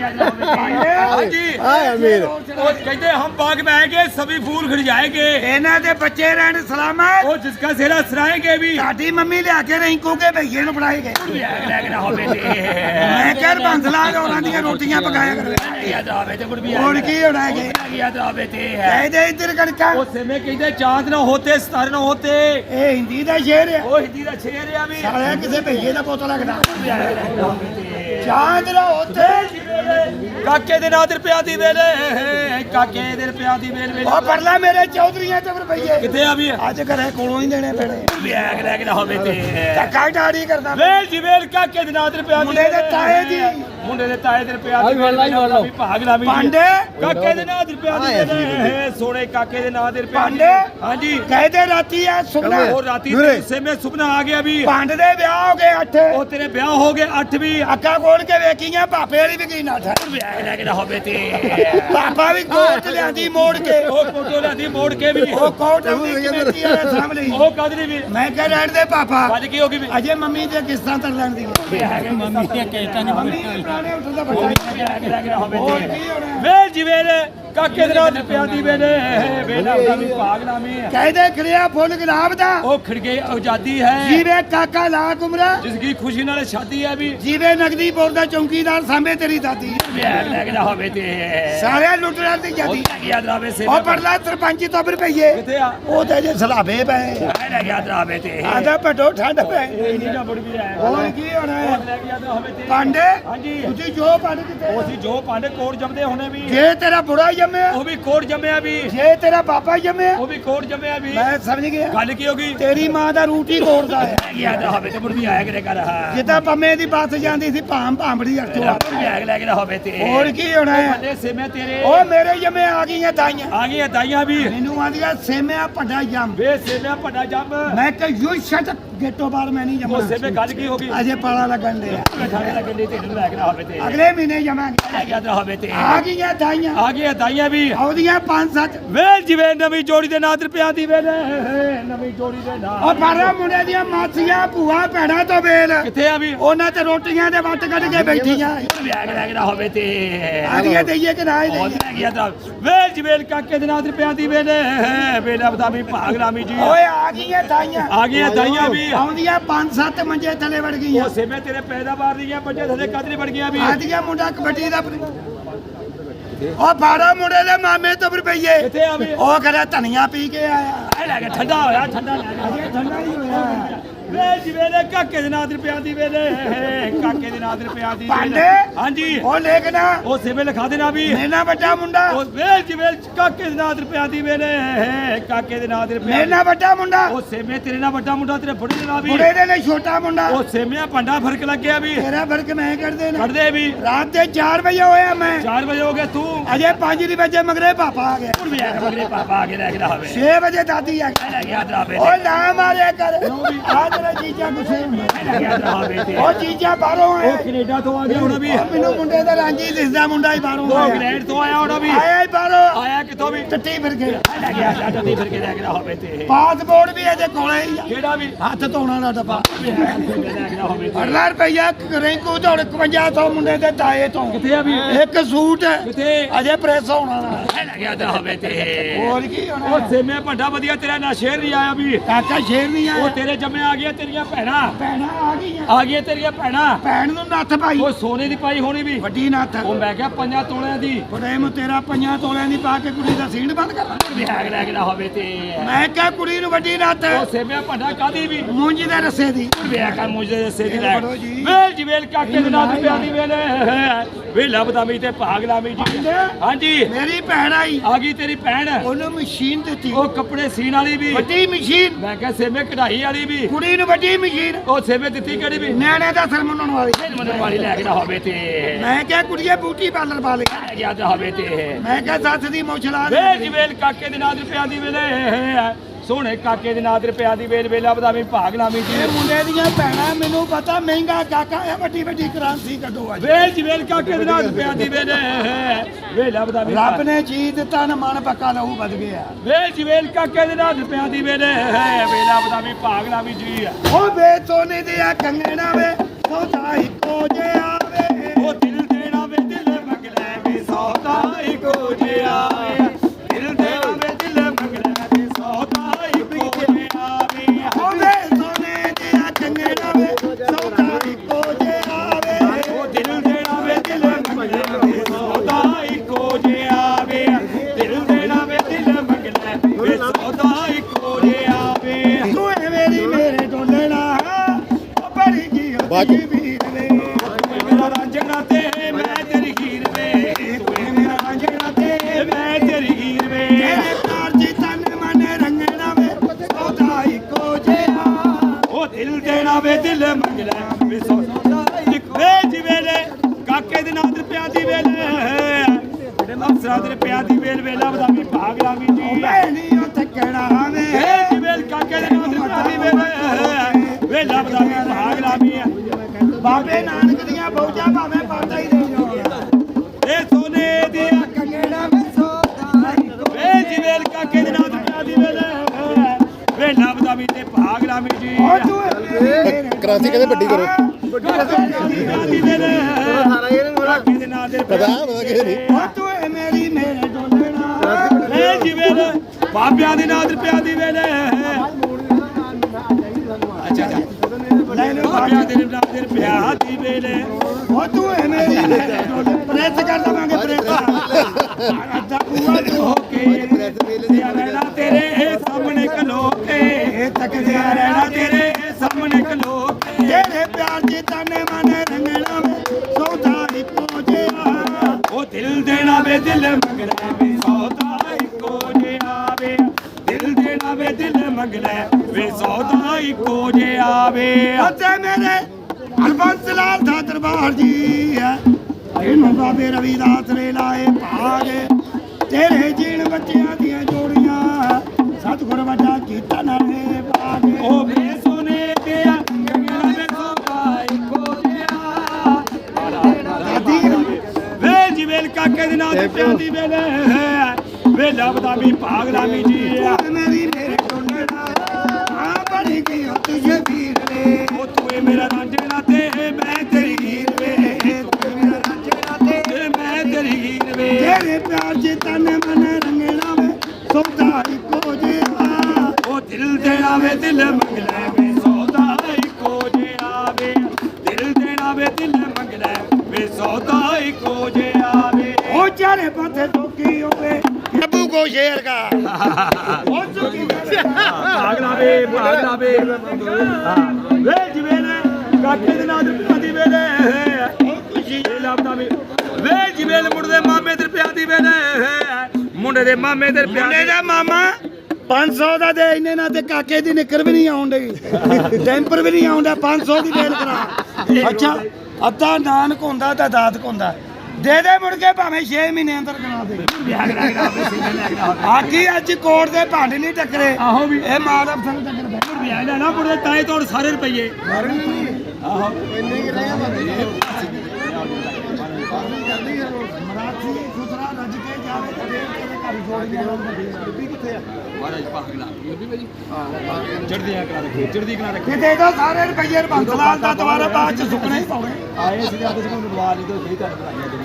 ਹਾਂਜੀ। ਹਾਏ ਅਮੀਰ। ਉਹ ਕਹਿੰਦੇ ਹਮ ਬਾਗ ਮੈਂ ਆਏਗੇ ਸਭੀ ਫੂਲ ਖਿੜ ਜਾਏਗੇ ਇਹਨਾਂ ਦੇ ਬੱਚੇ ਰਹਿਣ ਸਲਾਮਤ। ਉਹ ਜਿਸ ਦਾ ਸਿਰਾ ਸਰਾਏਗੇ ਵੀ। ਸਾਡੀ ਮੰਮੀ ਲਿਆ ਕੇ ਨਹੀਂ ਕੋਗੇ ਭਈਏ ਨੂੰ ਫੜਾਈ ਗਏ। ਮੈਂ ਕਹਿ ਬੰਦਲਾ ਉਹਨਾਂ ਦੀਆਂ ਰੋਟੀਆਂ ਪਕਾਇਆ ਕਰਦੇ ਹੁਣ ਕੀ ਹੋਣਾ ਹੈ ਕਹਿੰਦੇ ਇੱਧਰ ਕਣਕਾਂ। ਉਹ ਸੇਮੇ ਕਹਿੰਦੇ ਚਾਂਦ ਨਾ ਹੋਤੇ ਸਤਾਰ ਨਾ ਹੋਤੇ। ਇਹ ਹਿੰਦੀ ਦਾ ਸ਼ੇਰ ਹੈ ਉਹ ਹਿੰਦੀ ਦਾ ਸ਼ੇਰ ਹੈ ਵੀ। ਸਾਲਿਆ ਕਿਸੇ ਭਈਏ ਦਾ ਪੋਤਾ ਲੱਗਦਾ। ਚਾਂਦ ਦਾ ਉੱਥੇ ਕਾਕੇ ਦੇ ਨਾਂ ਤੇ ਰੁਪਿਆ ਦੀ ਵੇਲੇ ਕਾਕੇ ਦੇ ਰੁਪਿਆ ਦੀ ਵੇਲ। ਵੇਲੇ ਉਹ ਪਰਲਾ ਮੇਰੇ ਚੌਧਰੀਆਂ ਤੇ ਰੁਪਈਏ ਕਿੱਥੇ ਆ ਵੀ? ਅੱਜ ਘਰੇ ਕੋਲੋਂ ਹੀ ਦੇਣੇ ਪੈਣੇ। ਵਿਆਗ ਲੈ ਕੇ ਨਾ ਹੋਵੇ ਤੇ। ਧੱਕਾ ਡਾੜੀ ਕਰਦਾ ਵੇਲ ਜੀ ਵੇਲ ਕਾਕੇ ਦੇ ਨਾਂ ਤੇ ਰੁਪਿਆ ਦੀ ਮੁੰਡੇ ਦੇ ਤਾਏ ਦੀ। ਮੁੰਡੇ ਦੇ ਤਾਏ ਦੇ ਰੁਪਿਆ ਦੀ ਭਾਗ ਲਾ ਵੀ। ਪਾਂਡੇ ਕਾਕੇ ਦੇ ਨਾਂ ਤੇ ਰੁਪਿਆ ਦੀ ਵੇਲੇ। ਸੋਹਣੇ ਕਾਕੇ ਦੇ ਨਾਂ ਦੀ ਪਾਂਡੇ? ਹਾਂਜੀ। ਕਹਿੰਦੇ ਰਾਤੀ ਆ ਸੁਪਨਾ ਉਹ ਰਾਤੀ। ਤੇ ਗੁੱਸੇ ਵਿੱਚ ਸੁਪਨਾ ਆ ਗਿਆ ਵੀ। ਪੰਡ ਦੇ ਵਿਆਹ ਹੋ ਗਏ ਅੱਠ। ਉਹ ਤੇਰੇ ਵਿਆਹ ਹੋ ਗਏ ਅੱਠ ਵੀ। ਅੱਖਾਂ ਖੋਲ ਕੇ ਵੇਖੀਆਂ ਪਾਪੇ ਵਾਲੀ ਵੀ ਕੀ ਨਾਠਾ ਵਿਆਹ ਲੈ ਕੇ ਨਾ ਹੋਵੇ ਤੇ। ਪਾਪਾ ਵੀ ਕੋਟ ਲਿਆਂਦੀ ਮੋੜ ਕੇ। ਉਹ ਫੋਟੋ ਲਿਆਦੀ ਮੋੜ ਕੇ ਵੀ। ਉਹ ਕੋਟ ਆਪਣੀ ਕਮੇਟੀ ਵਾਲੇ ਸਾਹਮਣੇ। ਉਹ ਕਦਰੀ ਵੀ। ਮੈਂ ਕਿਹਾ ਰਹਿਣ ਦੇ ਪਾਪਾ ਅੱਜ ਕੀ ਹੋ ਗਈ ਵੀ। ਅਜੇ ਮੰਮੀ ਦੀਆਂ ਕਿਸ਼ਤਾਂ ਤਰ ਲੈਣ ਦੀਆਂ ਮੰਮੀ ਦੀਆਂ ਕਹਿਤਾ ਨਹੀਂ ਮੰਮੀ ਦੇ ਪੁਰਾਣੇ ਉੱਠਣ ਦਾ ਬੱਚਾ। ਹੋਰ ਕੀ ਹੋਣਾ? ਵੇ ਜਿਵੇਂ ਕਾਕੇ ਦੇ ਨਾਲ ਪਿਆਦੀ ਵੇਲੇ ਵੇਲਾ ਉਹਦਾ ਵੀ ਭਾਗ ਨਾਮੀ ਹੈ ਕਹਿੰਦੇ ਖੜਿਆ ਫੁੱਲ ਗੁਲਾਬ ਦਾ। ਉਹ ਖੜਗੇ ਆਜ਼ਾਦੀ ਹੈ। ਜੀਵੇ ਕਾਕਾ ਲਾ ਕੁਮਰਾ ਜਿਸ ਦੀ ਖੁਸ਼ੀ ਨਾਲ ਸ਼ਾਦੀ ਹੈ ਵੀ। ਜੀਵੇ ਨਗਦੀ ਬੋਰ ਦਾ ਚੌਂਕੀਦਾਰ ਸਾਹਮਣੇ ਤੇਰੀ ਦਾਦੀ। ਵਿਆਹ ਲੈ ਕੇ ਨਾ ਹੋਵੇ ਤੇ। ਸਾਰਿਆਂ ਲੁੱਟਣ ਦੀ ਉਹ ਜਾਦੀ ਯਾਦ ਰਾਵੇ ਸੇ ਉਹ ਪੜਲਾ ਸਰਪੰਚੀ ਤੋਂ ਰੁਪਈਏ। ਕਿੱਥੇ ਆ? ਉਹ ਤੇ ਜੇ ਸਲਾਬੇ ਪਏ। ਲੈ ਕੇ ਯਾਦ ਰਾਵੇ ਤੇ। ਆਦਾ ਭਟੋ ਠੰਡ ਪਏ ਇਹ ਨਹੀਂ ਨਾ ਬੁੜ ਵੀ ਹੈ ਹੋਰ ਕੀ ਹੋਣਾ ਹੈ? ਲੈ ਕੇ ਯਾਦ ਹੋਵੇ ਤੇ। ਪਾਂਡੇ? ਹਾਂਜੀ। ਤੁਸੀਂ ਜੋ ਪੰਡ ਕਿਤੇ ਉਹ ਸੀ ਜੋ ਪਾਂਡੇ ਕੋੜ ਜੰਮਦੇ ਹੋਣੇ ਵੀ। ਜੇ ਤੇਰਾ ਬੁੜਾ ਜੰਮਿਆ। ਉਹ ਵੀ ਕੋੜ ਜੰਮਿਆ ਵੀ। ਜੇ ਤੇਰਾ ਬਾਬਾ ਜੰਮਿਆ। ਉਹ ਵੀ ਕੋੜ ਜੰਮਿਆ ਵੀ। ਮੈਂ ਸਮਝ ਗਿਆ। ਗੱਲ ਕੀ ਹੋ ਗਈ? ਤੇਰੀ ਮਾਂ ਦਾ ਰੂਟ ਹੀ ਕੋੜਦਾ ਹੈ। ਯਾਦ ਹੋਵੇ ਤੇ ਵੀ ਆਇਆ ਕਰੇ ਕਰ ਜਿੱਦਾਂ ਪੰਮੇ ਦੀ ਬੱਸ ਜਾਂਦੀ ਸੀ ਭਾਮ ਭਾਂਬੜੀ ਅਰਥੋਂ ਵਿਆਹ ਲੈ ਕੇ ਨਾ ਹੋਵੇ ਤੇ। ਹੋਰ ਕੀ ਹੋਣਾ ਹੈ? ਬੰਦੇ ਸੇਮੇ ਤੇਰੇ। ਉਹ ਮੇਰੇ ਜੰਮੇ ਆ ਗਈਆਂ ਦਾਈਆਂ। ਆ ਗਈਆਂ ਦਾਈਆਂ ਵੀ। ਮੈਨੂੰ ਆਂਦੀਆਂ ਸੇਮਿਆ ਭੱਡਾ ਜੰਮ। ਵੇ ਸੇਮਿਆ ਵੱਡਾ ਜੰਮ। ਮੈਂ ਕਿ ਯੂ ਸ਼ਟ ਗੇਟੋ ਬਾਹਰ ਮੈਂ ਨਹੀਂ ਉਹ ਸੇਮੇ ਜਮਾ ਗੱਲ ਕੀ ਹੋ ਗਈ? ਅਜੇ ਪਾਲਾ ਲੱਗਣ ਦੇ ਠਾਣੇ ਲੱਗਣ ਦੀ ਤੈਨੂੰ ਲੈ ਕੇ ਹੋਵੇ ਤੇ। ਅਗਲੇ ਮਹੀਨੇ ਜਮਾਂਗੇ। ਲੈ ਕੇ ਹੋਵੇ ਤੇ। ਆ ਗਈਆਂ ਦਾਈਆਂ। ਆ ਗਈਆਂ ਦਾਈਆਂ। ਵੀ। ਆਉਦੀਆਂ ਪੰਜ ਸੱਤ। ਵੇ ਜਿਵੇਂ ਨਵੀਂ ਜੋੜੀ ਦੇ ਨਾਂ ਤੇ ਪਿਆਦੀ ਵੇਲੇ ਨਵੀਂ ਜੋੜੀ ਦੇ ਨਾਂ ਉਹ ਪਰ ਮੁੰਡੇ ਦੀਆਂ ਮਾਸੀਆਂ ਭੂਆ ਭੈਣਾਂ ਤੋਂ ਵੇਲ। ਕਿੱਥੇ ਆ ਵੀ? ਉਹਨਾਂ ਤੇ ਰੋਟੀਆਂ ਦੇ ਵੱਟ ਕੱਢ ਕੇ ਬੈਠੀਆਂ। ਵਿਆਹ ਲੈ ਕੇ ਨਾ ਹੋਵੇ ਤੇ। ਆਦੀਆਂ ਦਈਏ ਕਿ ਨਾ ਹੀ ਦਈਏ। ਲੈ ਗਿਆ ਤਾਂ? ਵੇ ਜਿਵੇਂ ਕਾਕੇ ਦੇ ਨਾਂ ਤੇ ਪਿਆਦੀ ਵੇਲੇ ਵੇਲਾ ਬਤਾ ਵੀ ਭਾਗ ਰਾਮੀ ਜੀ। ਓਏ ਆ ਗਈਆਂ ਦਾਈਆਂ। ਆ ਗਈਆਂ ਦਾਈਆਂ ਵੀ। ਆਉਂਦੀਆਂ ਪੰਜ ਸੱਤ ਮੰਜੇ ਥੱਲੇ ਵੜ ਗਈਆਂ। ਉਹ ਸੇਮੇ ਤੇਰੇ ਪੈਦਾਵਾਰ ਦੀਆਂ ਬੱਚੇ ਥੱਲੇ ਕਦਰੀ ਬੜ ਗਈਆਂ ਵੀ। ਆਦੀਆਂ ਮੁੰਡਾ ਕਬੱਡੀ ਦਾ ਉਹ ਬਾਰਾ ਮੁੰਡੇ ਦੇ ਮਾਮੇ ਤੋਂ ਰੁਪਈਏ। ਕਿੱਥੇ ਉਹ ਕਰੇ ਧਨੀਆ ਪੀ ਕੇ ਆਇਆ। ਇਹ ਲੈ ਕੇ ਠੰਡਾ ਹੋਇਆ ਠੰਡਾ ਲੈ ਗਿਆ ਅਜੇ ਠੰਡਾ ਹੀ ਹੋਇਆ। ਵੇ ਜਿਵੇਂ ਦੇ ਕਾਕੇ ਦੇ ਨਾਂ ਤੇ ਪਿਆਦੀ ਵੇਲੇ। ਕਾਕੇ ਦੇ ਨਾਂ ਤੇ ਪਿਆਦੀ ਪਾਂਡੇ? ਹਾਂਜੀ। ਉਹ ਲੇਖਣਾ ਉਹ ਸੇਵੇ ਲਿਖਾ ਦੇਣਾ ਵੀ। ਮੇਨਾ ਵੱਡਾ ਮੁੰਡਾ। ਉਹ ਵੇ ਜਿਵੇਂ ਕਾਕੇ ਦੇ ਨਾਂ ਤੇ ਪਿਆਦੀ ਵੇਲੇ। ਕਾਕੇ ਦੇ ਨਾਂ ਤੇ ਪਿਆਦੀ ਮੇਨਾ ਵੱਡਾ ਮੁੰਡਾ। ਉਹ ਸੇਮੇ ਤੇਰੇ ਨਾਲ ਵੱਡਾ ਮੁੰਡਾ ਤੇਰੇ ਬੁੜੇ ਦੇ ਨਾਲ ਵੀ। ਬੁੜੇ ਦੇ ਨੇ ਛੋਟਾ ਮੁੰਡਾ। ਉਹ ਸੇਮਿਆਂ ਭੰਡਾ ਫ਼ਰਕ ਲੱਗਿਆ ਵੀ। ਤੇਰਾ ਫ਼ਰਕ ਮੈਂ ਕੱਢਦੇ ਨਾ। ਕੱਢਦੇ ਵੀ। ਰਾਤ ਦੇ 4 ਵਜੇ ਹੋਇਆ ਮੈਂ। 4 ਵਜੇ ਹੋ ਗਏ ਤੂੰ। ਅਜੇ 5 ਦੀ ਵਜੇ ਮਗਰੇ ਪਾਪਾ ਆ ਗਿਆ। ਹੁਣ ਵੀ ਆ ਕੇ ਮਗਰੇ ਪਾਪਾ ਆ ਕੇ ਲੈ ਕੇ ਆਵੇ। 6 ਵਜੇ ਦਾਦੀ ਆ ਗਈ ਲੈ ਗਿਆ ਦਰਾਵੇ ਉਹ ਨਾ ਮਾਰਿਆ ਕਰ। ਆ ਤੇਰਾ ਜੀਜਾ ਗੁੱਸੇ ਹੁੰਦਾ ਉਹ ਜੀਜਾ ਬਾਹਰੋਂ ਆਇਆ ਕੈਨੇਡਾ ਤੋਂ ਆ ਗਿਆ ਹੁਣ ਵੀ। ਉਹ ਮੈਨੂੰ ਮੁੰਡੇ ਦਾ ਰਾਂਝੀ ਦਿਸਦਾ ਮੁੰਡਾ ਹੀ ਬਾਹਰੋਂ ਆਇਆ। ਇੰਗਲੈਂਡ ਤੋਂ ਆਇਆ ਹੁਣ ਵੀ। ਆਇਆ ਹੀ ਬਾਹਰੋਂ। ਆਇਆ ਕਿੱਥੋਂ ਵੀ? ਟੱਟੀ ਫਿਰ ਗਿਆ ਲੈ ਗਿਆ ਤੇ ਫਿਰ ਕੇ ਲੈ ਕੇ ਹੋਵੇ ਤੇ ਪਾਸਪੋਰਟ ਵੀ ਇਹਦੇ ਕੋਲੇ ਹੀ ਆ। ਕਿਹੜਾ ਵੀ? ਹੱਥ ਧੋਣਾ ਦਾ ਡੱਬਾ ਲੈ ਕੇ ਹੋਵੇ ਤੇ ਅੜਲਾ ਰੁਪਈਆ ਰੈਂਕੂ ਤੋਂ 5100 ਮੁੰਡੇ ਦੇ ਤਾਏ ਤੋਂ। ਕਿੱਥੇ ਆ ਵੀ? ਇੱਕ ਸੂਟ ਕਿੱਥੇ? ਅਜੇ ਪ੍ਰੈਸ ਹੋਣਾ ਨਾ ਲੈ ਗਿਆ ਦਰਾਵੇ ਤੇ ਹੋਰ ਕੀ ਹੋਣਾ? ਉਹ ਸੇਮੇ ਭੰਡਾ ਵਧੀਆ ਤੇਰਾ ਨਾ ਸ਼ੇਰ ਨਹੀਂ ਆਇਆ ਵੀ। ਕਾਕਾ ਸ਼ੇਰ ਨਹੀਂ ਉਹ ਆਇਆ ਤੇਰੇ ਜੰਮੇ ਆ ਗਈਆਂ ਤੇਰੀਆਂ ਭੈਣਾਂ। ਭੈਣਾਂ ਆ ਗਈਆਂ। ਆ ਗਈਆਂ ਤੇਰੀਆਂ ਭੈਣਾਂ। ਭੈਣ ਨੂੰ ਨੱਥ ਪਾਈ। ਉਹ ਸੋਨੇ ਦੀ ਪਾਈ ਹੋਣੀ ਵੀ। ਵੱਡੀ ਨੱਥ। ਉਹ ਮੈਂ ਕਿਹਾ ਪੰਜਾਂ ਤੋਲਿਆਂ ਦੀ। ਪ੍ਰੇਮ ਤੇਰਾ ਪੰਜਾਂ ਤੋਲਿਆਂ ਦੀ ਪਾ ਕੇ ਕੁੜੀ ਦਾ ਸੀਣ ਬੰਦ ਕਰ ਵਿਆਹ ਲੈ ਕੇ ਨਾ ਹੋਵੇ ਤੇ। ਮੈਂ ਕਿਹਾ ਕੁੜੀ ਨੂੰ ਵੱਡੀ ਨੱਥ। ਉਹ ਸੇਮਿਆ ਭੰਡਾ ਕਾਦੀ ਵੀ? ਮੂੰਜੀ ਦੇ ਰਸੇ ਦੀ। ਵਿਆਹ ਕਰ ਸੇ ਦੀ ਲੈ। ਫੜੋ ਜੀ। ਵੇਲ ਜੀ ਵੇਲ ਕਾਕੇ ਦੇ ਨਾਲ ਪਿਆਦੀ ਵੇਲੇ। ਵੇ ਲੱਭਦਾ ਵੀ ਤੇ ਭਾਗ ਲਾਵੀ ਜੀ। ਹਾਂਜੀ। ਮੇਰੀ ਭੈਣ ਆਈ। ਆ ਗਈ ਤੇਰੀ ਭੈਣ। ਉਹਨੂੰ ਮਸ਼ੀਨ ਦਿੱਤੀ। ਉਹ ਕੱਪੜੇ ਸੀਨ ਵਾਲੀ ਵੀ। ਵੱਡੀ ਮਸ਼ੀਨ। ਮੈਂ ਕਿਹਾ ਸੇਮੇ ਕਢਾਈ ਵਾਲੀ ਵੀ। ਕੁੜੀ ਨੂੰ ਵੱਡੀ ਮਸ਼ੀਨ। ਉਹ ਸੇਮੇ ਦਿੱਤੀ ਕਿਹੜੀ ਵੀ? ਨਿਆਣੇ ਦਾ ਸਿਰ ਮੁੰਨਣ ਵਾਲੀ। ਮੈਨੂੰ ਵਾਲੀ ਲੈ ਕੇ ਨਾ ਹੋਵੇ ਤੇ। ਮੈਂ ਕਿਹਾ ਕੁੜੀਏ ਬੂਟੀ ਪਾਰਲਰ ਪਾ ਲੈ। ਲੈ ਗਿਆ ਹੋਵੇ ਤੇ। ਮੈਂ ਕਿਹਾ ਸੱਸ ਦੀ ਮੁਛਲਾ ਵੇ ਜਵੇਲ ਕਾਕੇ ਦੇ ਨਾਂ ਤੇ ਪਿਆਦੀ ਵੇਲੇ ਸੋਹਣੇ ਕਾਕੇ ਦੇ ਨਾਂ ਤੇ ਪਿਆਦੀ ਵੇਲ ਵੇਲਾ ਬਦਾ ਵੀ ਭਾਗ ਲਾਵੀ ਜੀ ਇਹ ਮੁੰਡੇ ਦੀਆਂ ਭੈਣਾਂ ਮੈਨੂੰ ਪਤਾ ਮਹਿੰਗਾ ਕਾਕਾ ਹੈ ਵੱਡੀ ਵੱਡੀ ਕ੍ਰਾਂਤੀ ਕੱਢੋ ਅੱਜ। ਵੇ ਜਵੇਲ ਕਾਕੇ ਦੇ ਨਾਂ ਤੇ ਪਿਆਦੀ ਵੇਲੇ ਵੇਲਾ ਬਦਾ ਵੀ ਰੱਬ ਨੇ ਜੀ ਦਿੱਤਾ ਨਾ ਮਨ ਪੱਕਾ ਲਹੂ ਵੱਧ ਗਿਆ। ਵੇ ਜਵੇਲ ਕਾਕੇ ਦੇ ਨਾਂ ਤੇ ਪਿਆਦੀ ਵੇਲੇ ਵੇਲਾ ਬਦਾ ਵੀ ਭਾਗ ਲਾਵੀ ਜੀ ਉਹ ਵੇ ਸੋਨੇ ਦੇ ਆ ਕੰਗਣਾ ਵੇ ਸੋਦਾ ਇੱਕੋ ਜਿਹਾ। ਰੁਪਿਆ ਦੀ ਵੇਲੇ। ਅਫਸਰਾਂ ਦੇ ਰੁਪਿਆ ਦੀ ਵੇਲ ਵੇਲਾ ਵਧਾਵੀ ਭਾਗ ਲਾਵੀ ਜੀ। ਭੈਣੀ ਉਹ ਤੱਕਣਾ ਵੇ ਏ ਜੀ ਵੇਲ ਕਾਕੇ ਦੇ ਨਾਮ ਦੀ ਵੇਲੇ। ਵੇਲਾ ਵਧਾਵੀ ਭਾਗ ਲਾਵੀ ਬਾਬੇ ਨਾਨਕ ਦੀਆਂ ਬੌਜਾਂ ਭਾਵੇਂ ਪਾਟਾ ਹੀ ਦੇ ਜਾਓਗੇ ਇਹ ਸੋਨੇ ਦੀ ਕੰਗੇੜਾ ਵੇ ਸੋਦਾ ਏ ਜੀ ਵੇਲ ਕਾਕੇ ਦੇ ਨਾਮ ਰੁਪਿਆ ਦੀ ਵੇਲੇ। ਵੇਲਾ ਵਧਾਵੀ ਤੇ ਭਾਗ ਲਾਵੀ ਜੀ। ਉਹ ਤੂੰ ਮੇਰੇ ਕਰਾਚੀ ਕਹਿੰਦੇ ਵੱਡੀ ਕਰੋ। ਕਾਕੇ ਦੇ ਨਾਮ ਦੇ ਪਤਾ ਪਤਾ ਕਿਸੇ ਨਹੀਂ ਉਹ ਤੂੰ ਏ ਮੇਰੀ ਮੇਰੇ ਡੋਲਣਾ ਏ ਜੀ ਵੇਲ ਬਾਬਿਆਂ ਦੇ ਵੇਲੇ ਅੱਛਾ ਅੱਛਾ। ਲੈ ਲਓ ਬਾਬਿਆਂ ਦੇ ਨਾਮ ਦੇ ਰੁਪਿਆ ਦੀ ਵੇਲੇ ਉਹ ਤੂੰ ਏ ਮੇਰੀ ਮੇਰੇ ਡੋਲਣਾ ਕਰ ਦਵਾਂਗੇ ਪ੍ਰੈਸ। ਅੱਧਾ ਪੂਆ ਹੋ ਕੇ। ਦਿਲ ਦੇਣਾ ਵੇ ਦਿਲ ਮੰਗਣਾ ਵੇ ਸੌਦਾ ਇੱਕੋ ਜਿਹਾ ਵੇ ਅਤੇ ਮੇਰੇ ਹਰਬੰਸ ਲਾਲ ਦਾ ਦਰਬਾਰ ਜੀ ਹੈ। ਇਹਨੂੰ ਬਾਬੇ ਰਵੀਦਾਸ ਨੇ ਲਾਏ ਭਾਗ। ਤੇਰੇ ਜੀਣ ਬੱਚਿਆਂ ਦੀਆਂ ਜੋੜੀਆਂ ਸਤਿਗੁਰ ਵੱਡਾ ਕੀਤਾ ਨਾਲੇ ਭਾਗ। ਉਹ ਵੇ ਸੋਨੇ ਤੇ ਕਾਕੇ ਦੇ ਨਾਂ ਤੇ ਪਿਆਦੀ ਵੇਲੇ ਵੇ ਲੱਭਦਾ ਵੀ ਭਾਗ ਰਾਮੀ ਜੀ ਆ ਉਹ ਤੂੰ ਏ ਮੇਰਾ ਰਾਂਝਣਾ ਤੇ ਮੈਂ ਤੇਰੀ ਹੀਰ ਵੇ। ਤੂੰ ਮੇਰਾ ਰਾਂਝਣਾ ਤੇ ਤੇ ਮੈਂ ਤੇਰੀ ਹੀਰ ਵੇ। ਤੇਰੇ ਪਿਆਰ ਦੀ ਤਾਨੇ ਮਨੇ ਰੰਗਣਾ ਵੇ ਸੌਦਾ ਇੱਕੋ ਜਿਹਾ। ਉਹ ਦਿਲ ਦੇਣਾ ਵੇ ਦਿਲ ਮੰਗਣਾ ਵੇ ਸੌਦਾ ਇੱਕੋ ਜਿਹਾ ਵੇ। ਦਿਲ ਦੇਣਾ ਵੇ ਦਿਲ ਮੰਗਣਾ ਵੇ ਸੌਦਾ ਇੱਕੋ ਜਿਹਾ ਵੇ। ਉਹ ਚਾਰੇ ਪਾਸੇ ਟੋਕੀ ਹੋਵੇ ਬੱਬੂ ਕੋ ਸ਼ੇਰ ਕਾ। ਉਹ ਚੁਕੀ ਭਾਗ ਲਾਵੇ ਭਾਗ ਲਾਵੇ ਵੇ ਜਿਵੇਲ ਕਾਕੇ ਦੇ ਨਾਂ ਤੇ ਪਿਆਦੀ ਵੇਲੇ ਉਹ ਖੁਸ਼ੀ ਵੇ। ਵੇ ਜਿਵੇਲ ਮੁੰਡੇ ਦੇ ਮਾਮੇ ਤੇ ਪਿਆਦੀ ਵੇਲੇ ਮੁੰਡੇ ਦੇ ਮਾਮੇ ਤੇ ਪਿਆਦੀ ਦਾ। ਮਾਮਾ 500 ਦਾ ਦੇ ਇੰਨੇ ਨਾਲ ਤੇ ਕਾਕੇ ਦੀ ਨਿਕਰ ਵੀ ਨਹੀਂ ਆਉਣ ਡਈ। ਟੈਂਪਰ ਵੀ ਨਹੀਂ ਆਉਂਦਾ 500 ਦੀ ਵੇਲ ਕਰਾ ਅੱਛਾ ਅੱਧਾ ਨਾਨਕ ਹੁੰਦਾ ਤਾਂ ਦਾਤ ਹੁੰਦਾ। ਦੇ ਦੇ ਮੁੜ ਕੇ ਭਾਵੇਂ 6 ਮਹੀਨੇ ਅੰਦਰ ਕਰਾ ਦੇ। ਆਕੀ ਅੱਜ ਕੋਰਟ ਦੇ ਭਾਂਡੇ ਨਹੀਂ ਟੱਕਰੇ। ਆਹੋ ਵੀ। ਇਹ ਮਾਧਵ ਸਿੰਘ ਟੱਕਰ ਬੈ ਵਿਆਹ ਲੈਣਾ ਮੁੰਡੇ ਤਾਏ ਤੋੜ ਸਾਰੇ ਰੁਪਈਏ। ਆਹੋ। ਮਰਾਠੀ ਸੁਥਰਾ ਰੱਜ ਕੇ ਜਾਵੇ ਤੇ ਦੇਖ ਤੇਰੇ ਘਰ ਜੋੜ ਕੇ ਬੀਬੀ ਕਿੱਥੇ ਆ? ਮਹਾਰਾਜ ਭਾਗ ਲਾ। ਚੜਦੀਆਂ ਕਰਾ ਰੱਖੇ ਚੜਦੀ ਕਰਾ ਰੱਖੇ। ਤਾਂ ਸਾਰੇ ਰੁਪਈਏ ਬੰਸਲਾਲ ਦਾ ਦੁਬਾਰਾ ਬਾਅਦ ਚ ਸੁੱਕਣੇ ਹੀ ਪਾਉਣੇ। ਆਏ ਸੀ ਅੱਜ ਨੂੰ ਲਵਾ ਲਈ ਤੋਂ ਫੇਰ ਤੁਹਾਨੂੰ ਬਣਾਈਆਂ ਜਿਹੜੀਆਂ ਖੁਸ਼